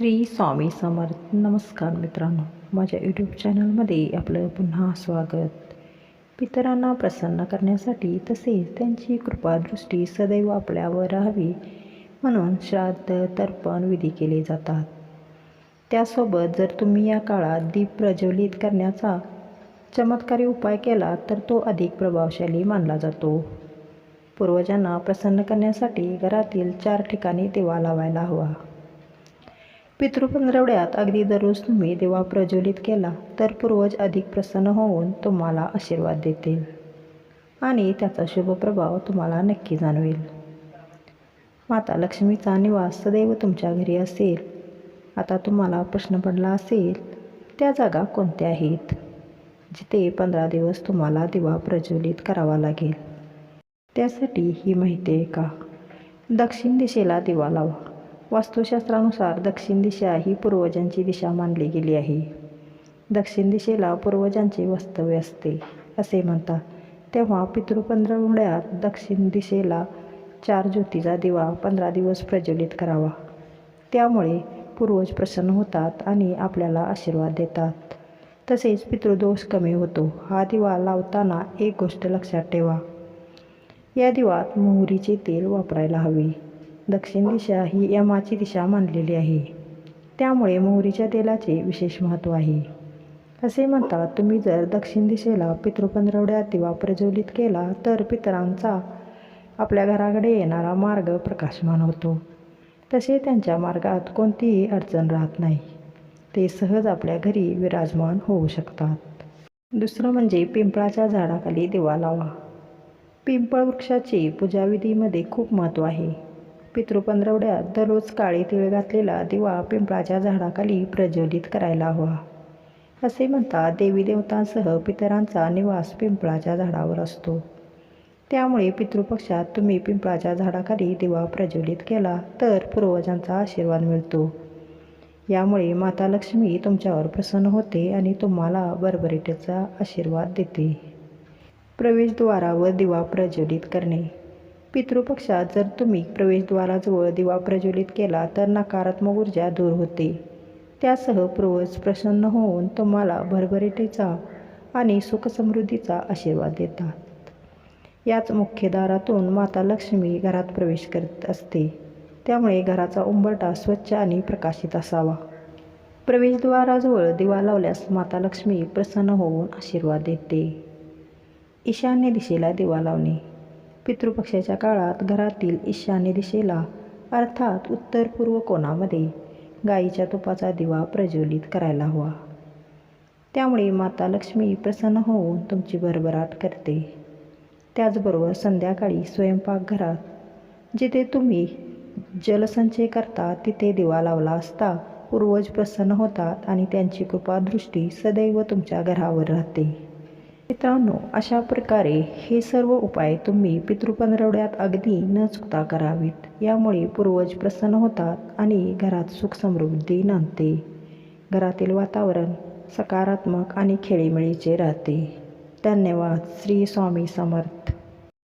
श्री स्वामी समर्थ. नमस्कार मित्रांनो. माझ्या यूट्यूब चॅनलमध्ये आपलं पुन्हा स्वागत. पितरांना प्रसन्न करण्यासाठी तसेच त्यांची कृपादृष्टी सदैव आपल्यावर राहावी म्हणून श्राद्ध तर्पण विधी केले जातात. त्यासोबत जर तुम्ही या काळात दीप प्रज्वलित करण्याचा चमत्कारी उपाय केला तर तो अधिक प्रभावशाली मानला जातो. पूर्वजांना प्रसन्न करण्यासाठी घरातील चार ठिकाणी दिवा लावायला हवा. पितृपंधरवड्यात अगदी दररोज तुम्ही दिवा प्रज्वलित केला तर पूर्वज अधिक प्रसन्न होऊन तुम्हाला आशीर्वाद देतील. आणि त्याचा शुभ प्रभाव तुम्हाला नक्की जाणवेल. माता लक्ष्मीचा निवास सदैव तुमच्या घरी असेल. आता तुम्हाला प्रश्न पडला असेल त्या जागा कोणत्या आहेत? जिथे पंधरा दिवस तुम्हाला दिवा प्रज्वलित करावा लागेल. त्यासाठी ही माहिती आहे का? दक्षिण दिशेला दिवा लावा. वास्तुशास्त्रानुसार दक्षिण दिशा ही पूर्वजांची दिशा मानली गेली आहे. दक्षिण दिशेला पूर्वजांचे वास्तव्य असते असे म्हणतात. तेव्हा पितृपंधरवड्यात दक्षिण दिशेला चार ज्योतीचा दिवा पंधरा दिवस प्रज्वलित करावा. त्यामुळे पूर्वज प्रसन्न होतात आणि आपल्याला आशीर्वाद देतात. तसेच पितृदोष कमी होतो. हा दिवा लावताना एक गोष्ट लक्षात ठेवा. या दिवात मोहरीचे तेल वापरायला हवे. दक्षिण दिशा ही यमाची दिशा मानलेली आहे. त्यामुळे मोहरीच्या तेलाचे विशेष महत्त्व आहे. असे म्हणतात तुम्ही जर दक्षिण दिशेला पितृपंधरवड्या दिवा प्रज्वलित केला तर पितरांचा आपल्या घराकडे येणारा मार्ग प्रकाशमान होतो. तसे त्यांच्या मार्गात कोणतीही अडचण राहत नाही. ते सहज आपल्या घरी विराजमान होऊ शकतात. दुसरं म्हणजे पिंपळाच्या झाडाखाली दिवा लावा. पिंपळ वृक्षाचे पूजाविधीमध्ये खूप महत्त्व आहे. पितृपंधरवड्यात दररोज काळे तिळ घातलेला दिवा पिंपळाच्या झाडाखाली प्रज्वलित करायला हवा. असे म्हणतात देवी देवतांसह पितरांचा निवास पिंपळाच्या झाडावर असतो. त्यामुळे पितृपक्षात तुम्ही पिंपळाच्या झाडाखाली दिवा प्रज्वलित केला तर पूर्वजांचा आशीर्वाद मिळतो. यामुळे माता लक्ष्मी तुमच्यावर प्रसन्न होते आणि तुम्हाला बरबरीटेचा आशीर्वाद देते. प्रवेशद्वारावर दिवा प्रज्वलित करणे. पितृपक्षात जर तुम्ही प्रवेशद्वाराजवळ दिवा प्रज्वलित केला तर नकारात्मक ऊर्जा दूर होते. त्यासह पूर्वज प्रसन्न होऊन तुम्हाला भरभरीटेचा आणि सुखसमृद्धीचा आशीर्वाद देतात. याच मुख्य दारातून माता लक्ष्मी घरात प्रवेश करत असते. त्यामुळे घराचा उंबरटा स्वच्छ आणि प्रकाशित असावा. प्रवेशद्वाराजवळ दिवा लावल्यास माता लक्ष्मी प्रसन्न होऊन आशीर्वाद देते. ईशान्य दिशेला दिवा लावणे. पितृपक्षाच्या काळात घरातील ईशान्य दिशेला अर्थात उत्तर पूर्व कोणामध्ये गाईच्या तुपाचा दिवा प्रज्वलित करायला हवा. त्यामुळे माता लक्ष्मी प्रसन्न होऊन तुमची भरभराट करते. त्याचबरोबर संध्याकाळी स्वयंपाकघरात जिथे तुम्ही जलसंचय करता तिथे दिवा लावला असता पूर्वज प्रसन्न होतात आणि त्यांची कृपादृष्टी सदैव तुमच्या घरावर राहते. मित्रांनो अशा प्रकारे हे सर्व उपाय तुम्ही पितृपंधरवड्यात अगदी न चुकता करावीत. यामुळे पूर्वज प्रसन्न होतात आणि घरात सुख समृद्धी नांदते. घरातील वातावरण सकारात्मक आणि खेळीमेळीचे राहते. धन्यवाद. श्री स्वामी समर्थ.